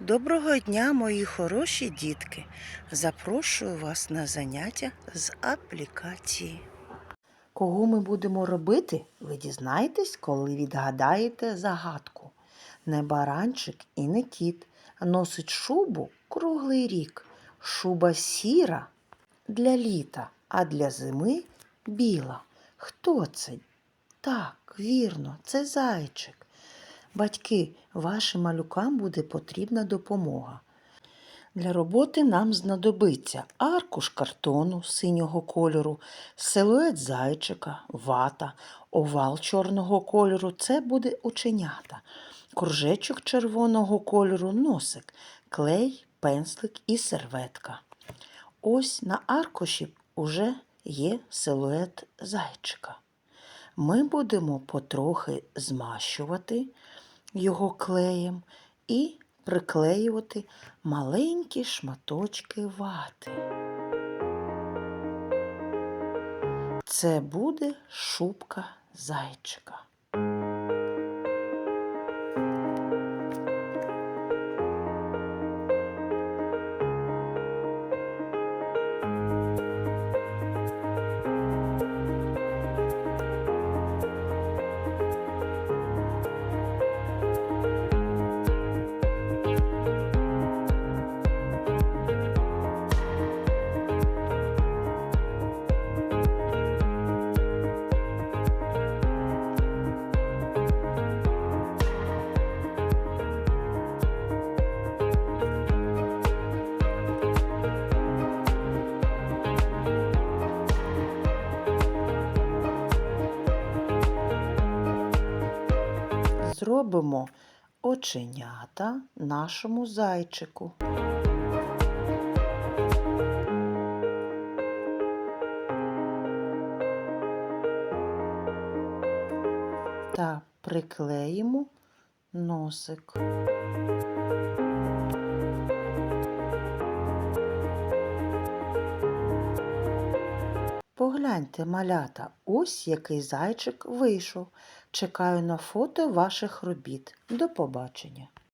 Доброго дня, мої хороші дітки! Запрошую вас на заняття з аплікації. Кого ми будемо робити, ви дізнаєтесь, коли відгадаєте загадку. Не баранчик і не кіт, носить шубу круглий рік. Шуба сіра для літа, а для зими біла. Хто це? Так, вірно, це зайчик. Батьки, вашим малюкам буде потрібна допомога. Для роботи нам знадобиться аркуш картону синього кольору, силует зайчика, вата, овал чорного кольору це буде оченята, кружечок червоного кольору носик, клей, пенслик і серветка. Ось на аркуші уже є силует зайчика. Ми будемо потрохи змащувати його клеєм і приклеювати маленькі шматочки вати. Це буде шубка зайчика. Зробимо оченята нашому зайчику. Та приклеїмо носик. Погляньте, малята, ось який зайчик вийшов. Чекаю на фото ваших робіт. До побачення.